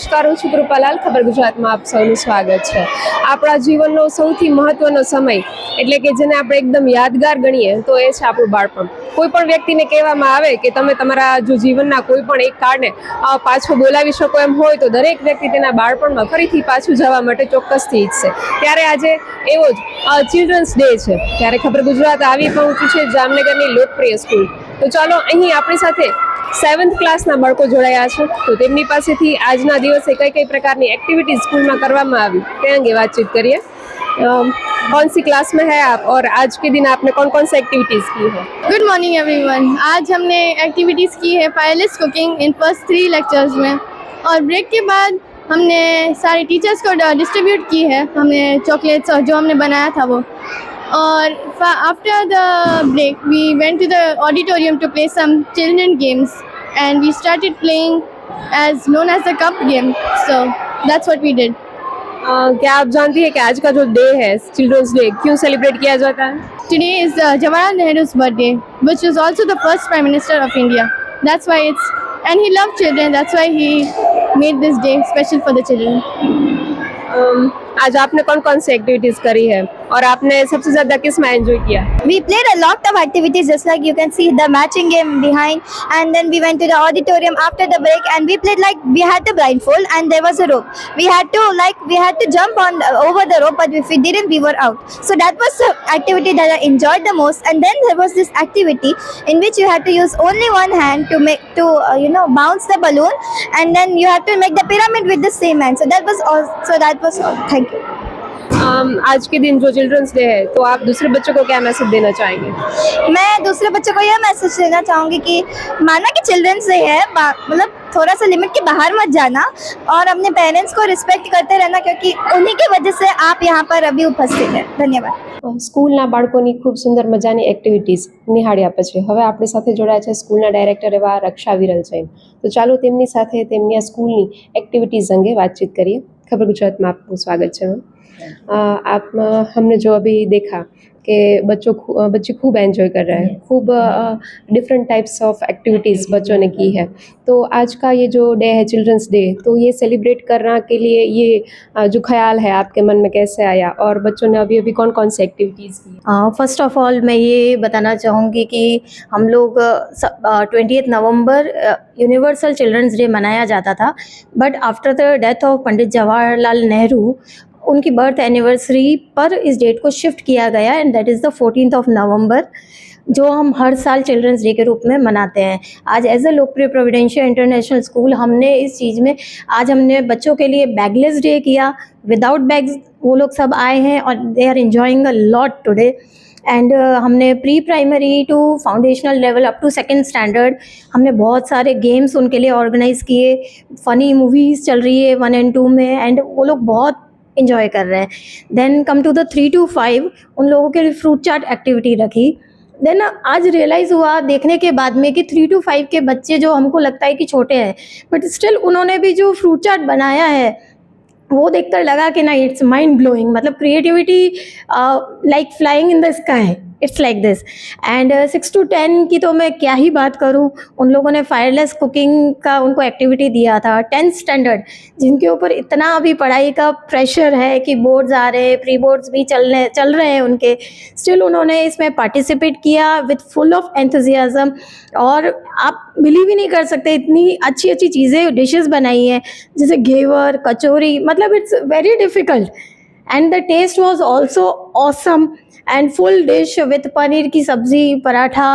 નમસ્કાર, હું છું કૃપાલાલ. ખબર ગુજરાતમાં આપ સૌનું સ્વાગત છે. આપણા જીવનનો સૌથી મહત્વનો સમય એટલે કે જેને આપણે એકદમ યાદગાર ગણીએ તો એ છે આપણું બાળપણ. કોઈ પણ વ્યક્તિને કહેવામાં આવે કે તમે તમારા જો જીવનના કોઈ પણ એક કાળને પાછું બોલાવી શકો એમ હોય તો દરેક વ્યક્તિ તેના બાળપણમાં ફરીથી પાછું જવા માટે ચોક્કસથી ઈચ્છશે ત્યારે આજે એવો જ ચિલ્ડ્રન્સ ડે છે. ત્યારે ખબર ગુજરાત આવી પહોંચ્યું છે જામનગરની લોકપ્રિય સ્કૂલ તો ચાલો, અહીં આપણી સાથે સેવન્થ ક્લાસના બાળકો જોડાયા છે તો તેમની પાસેથી આજના દિવસે કઈ કઈ પ્રકારની એક્ટિવિટી સ્કૂલમાં કરવામાં આવી તે અંગે વાતચીત કરીએ अम, कौन सी क्लास में है आप और आज के दिन आपने कौन कौन सी एक्टिविटीज की है गुड मॉर्निंग एवरीवन आज हमने एक्टिविटीज़ की है fireless cooking in first three lectures में और ब्रेक के बाद हमने सारे टीचर्स को डिस्ट्रीब्यूट की है हमने चॉकलेट्स और जो हमने बनाया था वो और after the break we went to the auditorium to play some children games and we started playing as known as the cup game so that's what we did क्या आप जानती है कि आज का जो डे है चिल्ड्रंस डे क्यों सेलिब्रेट किया जाता है? Today is Jawaharlal Nehru birthday which is also the first prime minister of India that's why it's and he love children that's why he made this day special for the children आज आपने कौन कौन सी activities करी है? और आपने सबसे ज़्यादा किसमें एंजॉय किया? We played a lot of activities just like you can see the matching game behind and then we went to the auditorium after the break and we played like we had the blind and there was a rope we had to like we had to jump on over the rope but we didn't we were out so that was the activity that I enjoyed the most and then there was this activity in which you had to use only one hand to make to you know bounce the balloon and then you had to make the pyramid with the same hand so that was so that was thank you Um, आज के दिन जो children's day है तो आप दूसरे बच्चों को क्या मैसेज देना चाहेंगे? मैं दूसरे बच्चों को यह मैसेज देना चाहूँगी कि माना कि चिल्ड्रंस डे है मतलब थोड़ा सा लिमिट के बाहर मत जाना और अपने पेरेंट्स को रिस्पेक्ट करते रहना क्योंकि उन्हीं की वजह से आप यहाँ पर अभी उपस्थित हैं। धन्यवाद। स्कूल ना ધન્યવાદ સ્કૂલના બાળકોની ખૂબ સુંદર મજાની એક્ટિવિટીઝ નિહાળ્યા પછી હવે આપણી સાથે જોડાયા છે સ્કૂલના ડાયરેક્ટર એવા રક્ષા વિરલ જૈન તો ચાલો તેમની સાથે તેમની स्कूल સ્કૂલની એક્ટિવિટીઝ અંગે વાતચીત કરીએ. ખબર ગુજરાતમાં આપનું સ્વાગત છે મેમ आप हमने जो अभी देखा कि बच्चों बच्चे खूब एंजॉय कर रहे हैं खूब डिफरेंट टाइप्स ऑफ़ एक्टिविटीज़ बच्चों ने की है। तो आज का ये जो डे है चिल्ड्रंस डे तो ये सेलिब्रेट करना के लिए ये जो ख्याल है आपके मन में कैसे आया? और बच्चों ने अभी अभी कौन कौन सी एक्टिविटीज़ की? फ़र्स्ट ऑफ़ ऑल मैं ये बताना चाहूँगी कि हम लोग twenty November universal children's day मनाया जाता था। But after the death of Pandit Jawaharlal Nehru उनकी बर्थ एनिवर्सरी पर इस डेट को शिफ्ट किया गया and that is the fourteen of November जो हम हर साल चिल्ड्रंस डे के रूप में मनाते हैं। आज एज अ लोकप्रिय प्रोविडेंशियल इंटरनेशनल स्कूल हमने इस चीज़ में, आज हमने बच्चों के लिए बैगलेस डे किया। विदाउट बैग्स वो लोग सब आए हैं और they are enjoying a lot today and हमने pre primary to foundational level up to second standard हमने बहुत सारे गेम्स उनके लिए ऑर्गेनाइज किए। फ़नी मूवीज़ चल रही है वन एंड टू में एंड वो लोग बहुत इन्जॉय कर रहे हैं। Then come to the three to five उन लोगों के लिए फ्रूट चाट एक्टिविटी रखी। देन आज रियलाइज़ हुआ देखने के बाद में कि थ्री टू फाइव के बच्चे जो हमको लगता है कि छोटे हैं बट स्टिल उन्होंने भी जो फ्रूट चाट बनाया है, वो देखकर लगा कि ना इट्स माइंड ब्लोइंग मतलब creativity like flying in the sky it's like this and six to ten की तो मैं क्या ही बात करूँ? उन लोगों ने फायरलेस कुकिंग का उनको एक्टिविटी दिया था। टेंथ स्टैंडर्ड जिनके ऊपर इतना अभी पढ़ाई का प्रेशर है कि बोर्ड्स आ रहे प्री बोर्ड्स भी चलने, चल रहे हैं उनके स्टिल उन्होंने इसमें पार्टिसिपेट किया विथ फुल ऑफ़ एंथुजियाज़म और आप बिलीव ही नहीं कर सकते, इतनी अच्छी अच्छी चीज़ें डिशेस बनाई हैं, जैसे घेवर, कचौरी मतलब it's very difficult and the taste was also awesome and full dish with paneer की सब्ज़ी paratha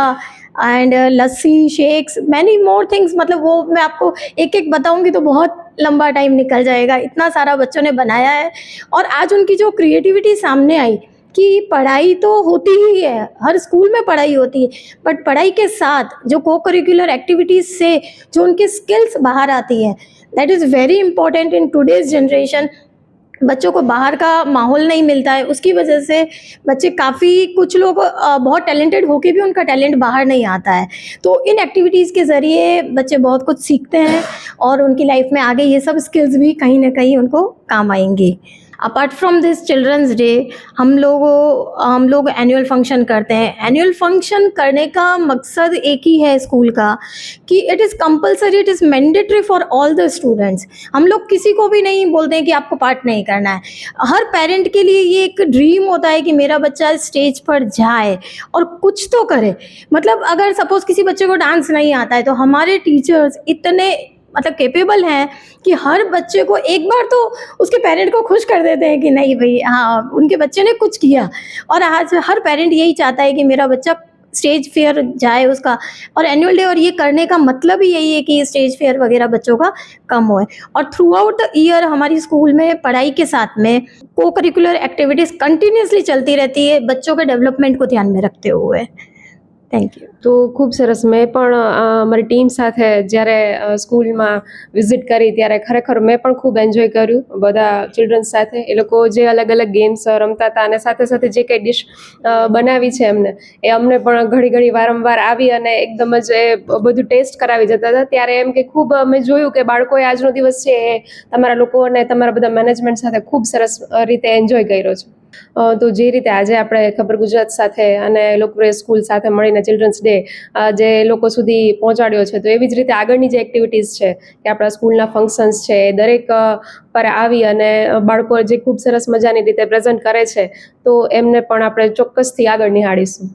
and lassi shakes many more things मतलब वो मैं आपको एक एक बताऊँगी तो बहुत लंबा टाइम निकल जाएगा। इतना सारा बच्चों ने बनाया है। और आज उनकी जो क्रिएटिविटी सामने आई कि पढ़ाई तो होती ही है। हर स्कूल में पढ़ाई होती है। बट पढ़ाई के साथ जो को करिकुलर एक्टिविटीज़ से जो उनकी स्किल्स बाहर आती है that is very important in today's generation बच्चों को बाहर का माहौल नहीं मिलता है। उसकी वजह से बच्चे काफ़ी कुछ लोग बहुत टैलेंटेड होके भी उनका टैलेंट बाहर नहीं आता है। तो इन एक्टिविटीज़ के ज़रिए बच्चे बहुत कुछ सीखते हैं और उनकी लाइफ में आगे ये सब स्किल्स भी कहीं ना कहीं उनको काम आएँगी। Apart from this children's day हम लोग हम लोग एनुअल फ़ंक्शन करते हैं। एनुअल फ़ंक्शन करने का मकसद एक ही है स्कूल का, कि it is compulsory it is mandatory for all the students हम लोग किसी को भी नहीं बोलते हैं कि आपको पार्ट नहीं करना है। हर पेरेंट के लिए ये एक ड्रीम होता है कि मेरा बच्चा स्टेज पर जाए और कुछ तो करे। मतलब अगर सपोज़ किसी बच्चे को डांस नहीं आता है तो हमारे टीचर्स इतने मतलब केपेबल हैं कि हर बच्चे को एक बार तो उसके पेरेंट को खुश कर देते हैं कि नहीं भाई हाँ उनके बच्चे ने कुछ किया। और आज हर पेरेंट यही चाहता है कि मेरा बच्चा स्टेज फेयर जाए उसका। और एनुअल डे और ये करने का मतलब ही यही है कि स्टेज फेयर वगैरह बच्चों का कम होए और थ्रू आउट द ईयर हमारी स्कूल में पढ़ाई के साथ में को करिकुलर एक्टिविटीज़ कंटिन्यूसली चलती रहती है। बच्चों के डेवलपमेंट को ध्यान में रखते हुए। થેન્ક યુ તો ખૂબ સરસ. મેં પણ અમારી ટીમ સાથે જ્યારે સ્કૂલમાં વિઝિટ કરી ત્યારે ખરેખર મેં પણ ખૂબ એન્જોય કર્યું. બધા ચિલ્ડ્રન્સ સાથે. એ લોકો જે અલગ અલગ ગેમ્સ રમતા હતા અને સાથે સાથે જે કંઈ ડિશ બનાવી છે એમને, એ અમને પણ ઘણી ઘણી વારંવાર આવી અને એકદમ જ એ બધું ટેસ્ટ કરાવી જતા હતા. ત્યારે એમ કે ખૂબ અમે જોયું કે બાળકોએ આજનો દિવસ છે એ તમારા લોકો અને તમારા બધા મેનેજમેન્ટ સાથે ખૂબ સરસ રીતે એન્જોય કર્યો છે. તો જે રીતે આજે આપણે ખબર ગુજરાત સાથે અને લોકપ્રિય સ્કૂલ સાથે મળીને ચિલ્ડ્રન્સ ડે જે લોકો સુધી પહોંચાડ્યો છે, તો એવી જ રીતે આગળની જે એક્ટિવિટીઝ છે, કે આપણા સ્કૂલના ફંક્શન્સ છે, એ દરેક પર આવી અને બાળકો જે ખૂબ સરસ મજાની રીતે પ્રેઝન્ટ કરે છે, તો એમને પણ આપણે ચોક્કસથી આગળ નિહાળીશું.